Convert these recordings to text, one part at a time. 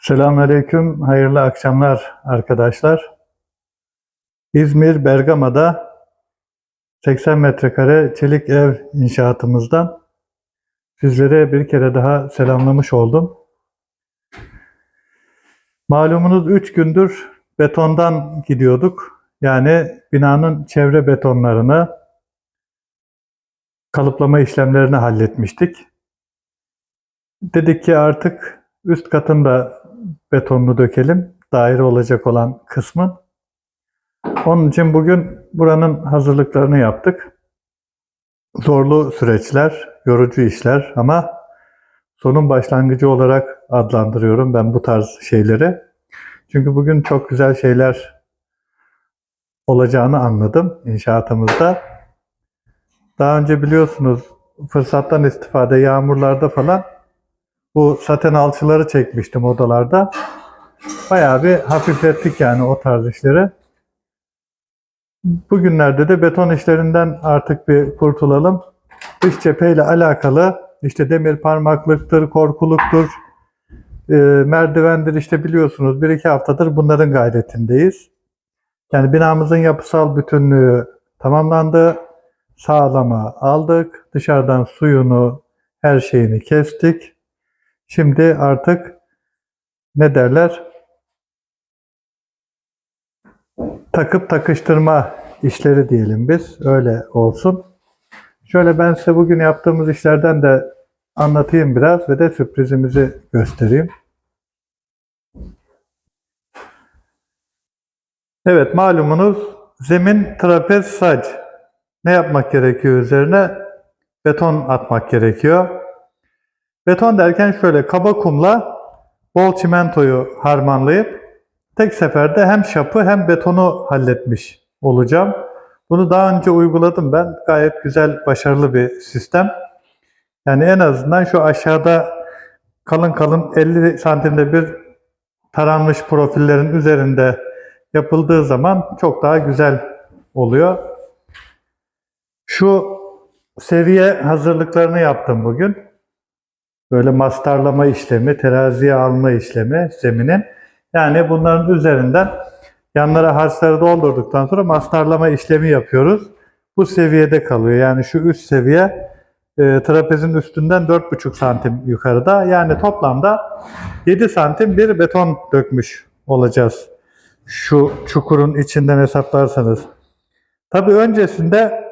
Selamünaleyküm, hayırlı akşamlar arkadaşlar. İzmir Bergama'da 80 metrekare çelik ev inşaatımızdan sizlere bir kere daha selamlamış oldum. Malumunuz 3 gündür betondan gidiyorduk. Yani binanın çevre betonlarını, kalıplama işlemlerini halletmiştik. Dedik ki artık üst katın da betonunu dökelim. Daire olacak olan kısmın. Onun için bugün buranın hazırlıklarını yaptık. Zorlu süreçler, yorucu işler ama sonun başlangıcı olarak adlandırıyorum ben bu tarz şeyleri. Çünkü bugün çok güzel şeyler olacağını anladım inşaatımızda. Daha önce biliyorsunuz fırsattan istifade yağmurlarda falan bu saten alçıları çekmiştim odalarda. Bayağı bir hafiflettik yani o tarz işleri. Bugünlerde de beton işlerinden artık bir kurtulalım. Dış cepheyle alakalı işte demir parmaklıktır, korkuluktur, e, merdivendir işte biliyorsunuz bir iki haftadır bunların gayretindeyiz. Yani binamızın yapısal bütünlüğü tamamlandı. Sağlama aldık. Dışarıdan suyunu, her şeyini kestik. Şimdi artık ne derler? Takıp takıştırma işleri diyelim biz. Öyle olsun. Şöyle ben size bugün yaptığımız işlerden de anlatayım biraz ve de sürprizimizi göstereyim. Evet malumunuz zemin trapez sac. Ne yapmak gerekiyor üzerine? Beton atmak gerekiyor. Beton derken şöyle kaba kumla bol çimentoyu harmanlayıp tek seferde hem şapı hem betonu halletmiş olacağım. Bunu daha önce uyguladım ben. Gayet güzel, başarılı bir sistem. Yani en azından şu aşağıda kalın kalın 50 santimde bir taranmış profillerin üzerinde yapıldığı zaman çok daha güzel oluyor. Şu seviye hazırlıklarını yaptım bugün böyle mastarlama işlemi, teraziye alma işlemi zeminin. Yani bunların üzerinden yanlara harçları doldurduktan sonra mastarlama işlemi yapıyoruz. Bu seviyede kalıyor. Yani şu üst seviye e, trapezin üstünden 4,5 santim yukarıda. Yani toplamda 7 santim bir beton dökmüş olacağız. Şu çukurun içinden hesaplarsanız. Tabii öncesinde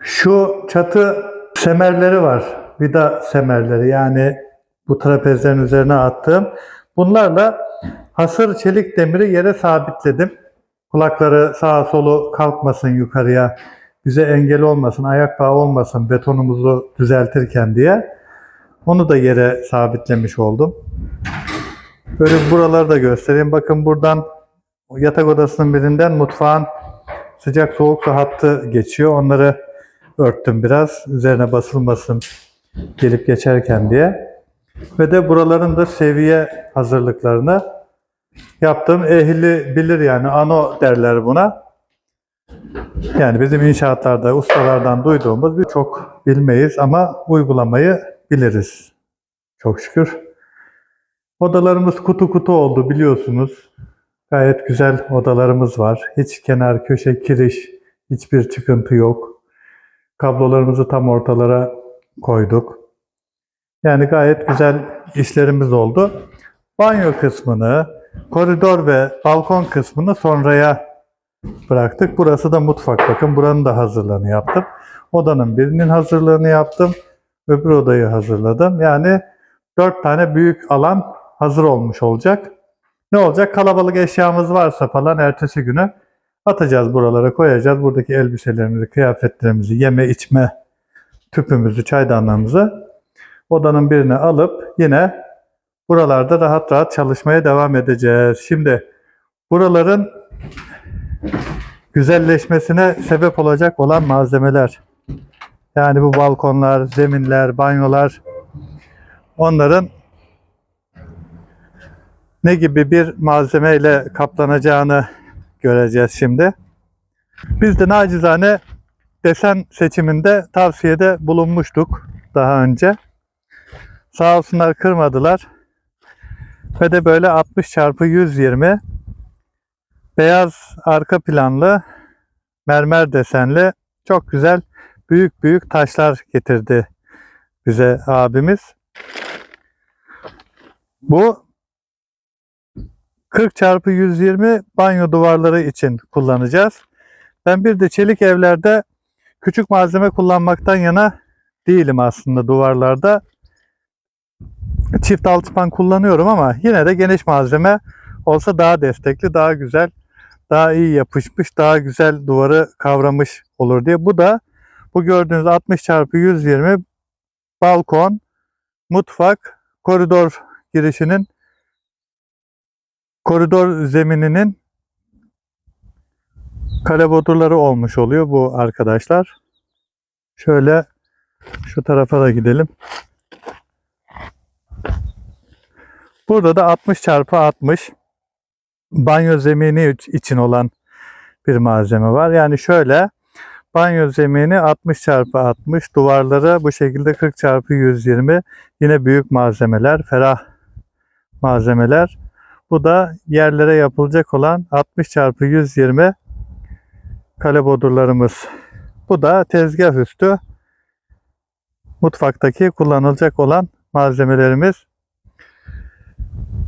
şu çatı semerleri var vida semerleri yani bu trapezlerin üzerine attığım. Bunlarla hasır çelik demiri yere sabitledim. Kulakları sağa solu kalkmasın yukarıya, bize engel olmasın, ayak bağı olmasın betonumuzu düzeltirken diye. Onu da yere sabitlemiş oldum. Böyle buraları da göstereyim. Bakın buradan yatak odasının birinden mutfağın sıcak soğuk hattı geçiyor. Onları örttüm biraz. Üzerine basılmasın gelip geçerken diye. Ve de buraların da seviye hazırlıklarını yaptım. Ehli bilir yani ano derler buna. Yani bizim inşaatlarda ustalardan duyduğumuz bir çok bilmeyiz ama uygulamayı biliriz. Çok şükür. Odalarımız kutu kutu oldu biliyorsunuz. Gayet güzel odalarımız var. Hiç kenar, köşe, kiriş, hiçbir çıkıntı yok. Kablolarımızı tam ortalara koyduk. Yani gayet güzel işlerimiz oldu. Banyo kısmını, koridor ve balkon kısmını sonraya bıraktık. Burası da mutfak. Bakın buranın da hazırlığını yaptım. Odanın birinin hazırlığını yaptım. Öbür odayı hazırladım. Yani dört tane büyük alan hazır olmuş olacak. Ne olacak? Kalabalık eşyamız varsa falan ertesi günü atacağız buralara koyacağız. Buradaki elbiselerimizi, kıyafetlerimizi, yeme içme tüpümüzü, çaydanlığımızı odanın birine alıp yine buralarda rahat rahat çalışmaya devam edeceğiz. Şimdi buraların güzelleşmesine sebep olacak olan malzemeler. Yani bu balkonlar, zeminler, banyolar onların ne gibi bir malzemeyle kaplanacağını göreceğiz şimdi. Biz de nacizane desen seçiminde tavsiyede bulunmuştuk daha önce. Sağ olsunlar kırmadılar. Ve de böyle 60 çarpı 120 beyaz arka planlı mermer desenli çok güzel büyük büyük taşlar getirdi bize abimiz. Bu 40 çarpı 120 banyo duvarları için kullanacağız. Ben bir de çelik evlerde küçük malzeme kullanmaktan yana değilim aslında duvarlarda. Çift altıpan kullanıyorum ama yine de geniş malzeme olsa daha destekli, daha güzel, daha iyi yapışmış, daha güzel duvarı kavramış olur diye. Bu da bu gördüğünüz 60 çarpı 120 balkon, mutfak, koridor girişinin koridor zemininin kale bodurları olmuş oluyor bu arkadaşlar. Şöyle şu tarafa da gidelim. Burada da 60 çarpı 60 banyo zemini için olan bir malzeme var. Yani şöyle banyo zemini 60 çarpı 60 duvarları bu şekilde 40 çarpı 120 yine büyük malzemeler ferah malzemeler. Bu da yerlere yapılacak olan 60 çarpı 120 kale bodurlarımız. Bu da tezgah üstü mutfaktaki kullanılacak olan malzemelerimiz.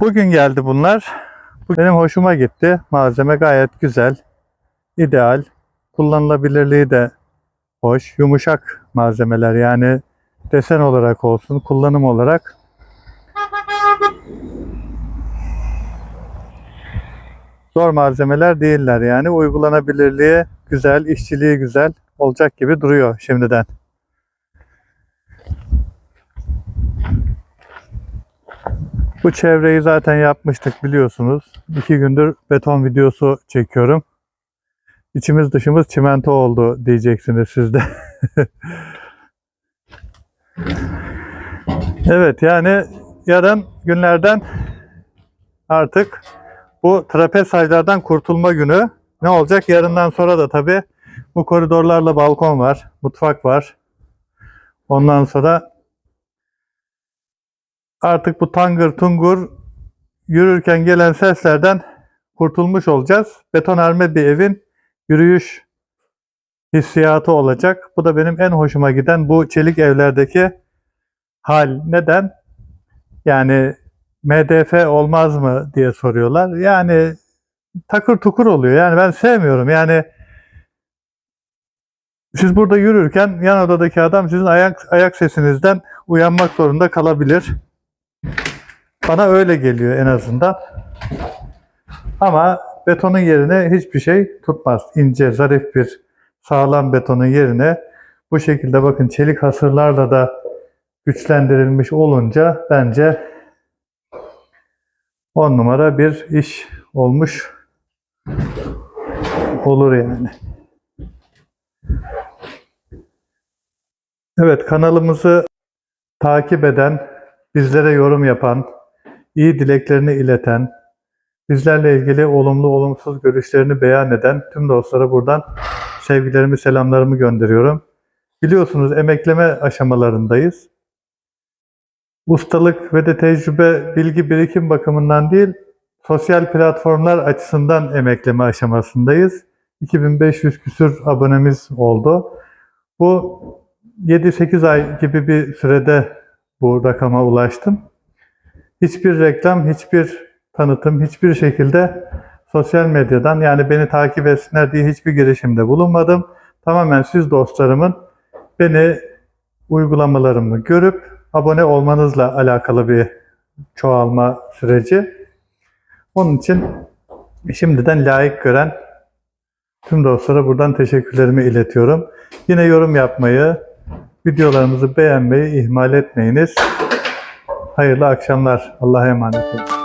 Bugün geldi bunlar. Bu benim hoşuma gitti. Malzeme gayet güzel, ideal. Kullanılabilirliği de hoş, yumuşak malzemeler yani desen olarak olsun, kullanım olarak zor malzemeler değiller yani uygulanabilirliği güzel, işçiliği güzel olacak gibi duruyor şimdiden. Bu çevreyi zaten yapmıştık biliyorsunuz. İki gündür beton videosu çekiyorum. İçimiz dışımız çimento oldu diyeceksiniz siz de. evet yani yarın günlerden artık bu trapez saclardan kurtulma günü. Ne olacak? Yarından sonra da tabii bu koridorlarla balkon var, mutfak var. Ondan sonra artık bu tangır tungur yürürken gelen seslerden kurtulmuş olacağız. Betonarme bir evin yürüyüş hissiyatı olacak. Bu da benim en hoşuma giden bu çelik evlerdeki hal. Neden? Yani MDF olmaz mı diye soruyorlar. Yani takır tukur oluyor. Yani ben sevmiyorum. Yani siz burada yürürken yan odadaki adam sizin ayak ayak sesinizden uyanmak zorunda kalabilir. Bana öyle geliyor en azından. Ama betonun yerine hiçbir şey tutmaz. İnce, zarif bir sağlam betonun yerine bu şekilde bakın çelik hasırlarla da güçlendirilmiş olunca bence 10 numara bir iş olmuş olur yani. Evet kanalımızı takip eden, bizlere yorum yapan, iyi dileklerini ileten, bizlerle ilgili olumlu olumsuz görüşlerini beyan eden tüm dostlara buradan sevgilerimi, selamlarımı gönderiyorum. Biliyorsunuz emekleme aşamalarındayız. Ustalık ve de tecrübe, bilgi birikim bakımından değil, sosyal platformlar açısından emekleme aşamasındayız. 2500 küsür abonemiz oldu. Bu 7-8 ay gibi bir sürede bu rakama ulaştım. Hiçbir reklam, hiçbir tanıtım, hiçbir şekilde sosyal medyadan yani beni takip etsinler diye hiçbir girişimde bulunmadım. Tamamen siz dostlarımın beni uygulamalarımı görüp abone olmanızla alakalı bir çoğalma süreci. Onun için şimdiden layık gören tüm dostlara buradan teşekkürlerimi iletiyorum. Yine yorum yapmayı, videolarımızı beğenmeyi ihmal etmeyiniz. Hayırlı akşamlar. Allah'a emanet olun.